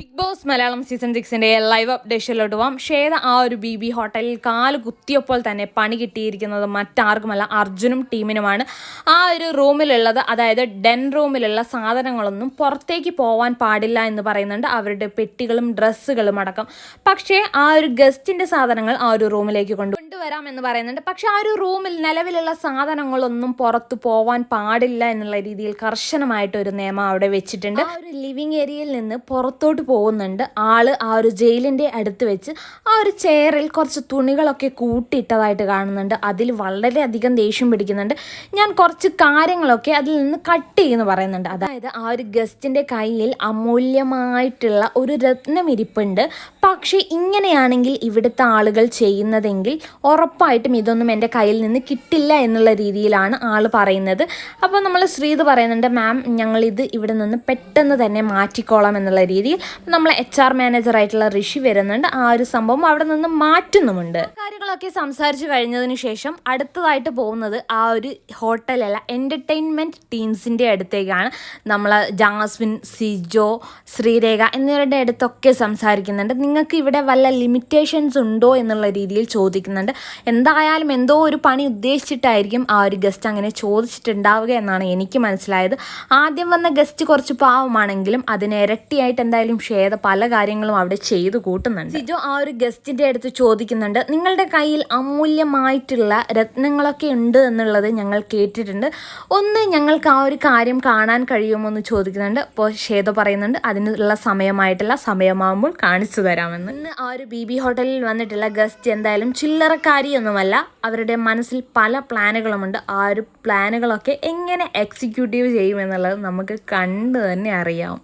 Big Boss Malayalam season സിക്സിന്റെ live അപ്ഡേഷനിലോട്ട് പോവാം. ഷേത ആ ഒരു ബി ബി ഹോട്ടലിൽ കാൽ കുത്തിയപ്പോൾ തന്നെ പണി കിട്ടിയിരിക്കുന്നത് മറ്റാർക്കുമല്ല അർജുനും ടീമിനുമാണ്. ആ ഒരു റൂമിലുള്ളത് അതായത് ഡെൻ റൂമിലുള്ള സാധനങ്ങളൊന്നും പുറത്തേക്ക് പോവാൻ പാടില്ല എന്ന് പറയുന്നുണ്ട് അവരുടെ പെട്ടികളും ഡ്രസ്സുകളും അടക്കം. പക്ഷേ ആ ഒരു ഗസ്റ്റിന്റെ സാധനങ്ങൾ ആ ഒരു റൂമിലേക്ക് കൊണ്ടു കൊണ്ടുവരാം എന്ന് പറയുന്നുണ്ട്. പക്ഷേ ആ ഒരു റൂമിൽ നിലവിലുള്ള സാധനങ്ങളൊന്നും പുറത്തു പോവാൻ പാടില്ല എന്നുള്ള രീതിയിൽ കർശനമായിട്ട് ഒരു നിയമം അവിടെ വെച്ചിട്ടുണ്ട്. ആ ഒരു ലിവിങ് ഏരിയയിൽ നിന്ന് പുറത്തോട്ട് പോകുന്നുണ്ട്. ആൾ ആ ഒരു ജയിലിന്റെ അടുത്ത് വെച്ച് ആ ഒരു ചെയറിൽ കുറച്ച് തുണികളൊക്കെ കൂട്ടിയിട്ടതായിട്ട് കാണുന്നുണ്ട്. അതിൽ വളരെയധികം ദേഷ്യം പിടിക്കുന്നുണ്ട്. ഞാൻ കുറച്ച് കാര്യങ്ങളൊക്കെ അതിൽ നിന്ന് കട്ട് ചെയ്യുന്നു പറയുന്നുണ്ട്. അതായത് ആ ഒരു ഗസ്റ്റിന്റെ കയ്യിൽ അമൂല്യമായിട്ടുള്ള ഒരു രത്നം ഇരിപ്പുണ്ട് പക്ഷേ ഇങ്ങനെയാണെങ്കിൽ ഇവിടുത്തെ ആളുകൾ ചെയ്യുന്നതെങ്കിൽ ഉറപ്പായിട്ടും ഇതൊന്നും എന്റെ കയ്യിൽ നിന്ന് കിട്ടില്ല എന്നുള്ള രീതിയിലാണ് ആൾ പറയുന്നത്. അപ്പോൾ നമ്മൾ ശ്രീത് പറയുന്നുണ്ട് മാം ഞങ്ങളിത് ഇവിടെ നിന്ന് പെട്ടെന്ന് തന്നെ മാറ്റിക്കോളാം എന്നുള്ള രീതിയിൽ നമ്മൾ എച്ച് ആർ മാനേജർ ആയിട്ടുള്ള ഋഷി വരുന്നുണ്ട്. ആ ഒരു സംഭവം അവിടെ നിന്ന് മാറ്റുന്നുമുണ്ട്. കാര്യങ്ങളൊക്കെ സംസാരിച്ചു കഴിഞ്ഞതിന് ശേഷം അടുത്തതായിട്ട് പോകുന്നത് ആ ഒരു ഹോട്ടലല്ല എന്റർടൈൻമെന്റ് ടീംസിന്റെ അടുത്തേക്കാണ്. നമ്മൾ ജാസ്മിൻ സിജോ ശ്രീരേഖ എന്നിവരുടെ അടുത്തൊക്കെ സംസാരിക്കുന്നുണ്ട്. നിങ്ങൾക്ക് ഇവിടെ വല്ല ലിമിറ്റേഷൻസ് ഉണ്ടോ എന്നുള്ള രീതിയിൽ ചോദിക്കുന്നുണ്ട്. എന്തായാലും എന്തോ ഒരു പണി ഉദ്ദേശിച്ചിട്ടായിരിക്കും ആ ഒരു ഗസ്റ്റ് അങ്ങനെ ചോദിച്ചിട്ടുണ്ടാവുക എന്നാണ് എനിക്ക് മനസ്സിലായത്. ആദ്യം വന്ന ഗസ്റ്റ് കുറച്ച് പാവമാണെങ്കിലും അതിനെ ഇരട്ടിയായിട്ട് എന്തായാലും ഷേത പല കാര്യങ്ങളും അവിടെ ചെയ്തു കൂട്ടുന്നുണ്ട്. സിജോ ആ ഒരു ഗസ്റ്റിന്റെ അടുത്ത് ചോദിക്കുന്നുണ്ട് നിങ്ങളുടെ കയ്യിൽ അമൂല്യമായിട്ടുള്ള രത്നങ്ങളൊക്കെ ഉണ്ട് എന്നുള്ളത് ഞങ്ങൾ കേട്ടിട്ടുണ്ട്. ഒന്ന് ഞങ്ങൾക്ക് ആ ഒരു കാര്യം കാണാൻ കഴിയുമോ എന്ന് ചോദിക്കുന്നുണ്ട്. അപ്പോൾ ഷേത പറയുന്നുണ്ട് അതിനുള്ള സമയമായിട്ടില്ല സമയമാകുമ്പോൾ കാണിച്ചു തരാമെന്ന്. ഇന്ന് ആ ഒരു ബി ബി ഹോട്ടലിൽ വന്നിട്ടുള്ള ഗസ്റ്റ് എന്തായാലും ചില്ലറക്കാരിയൊന്നുമല്ല അവരുടെ മനസ്സിൽ പല പ്ലാനുകളുമുണ്ട്. ആ ഒരു പ്ലാനുകളൊക്കെ എങ്ങനെ എക്സിക്യൂട്ടീവ് ചെയ്യുമെന്നുള്ളത് നമുക്ക് കണ്ടു തന്നെ അറിയാം.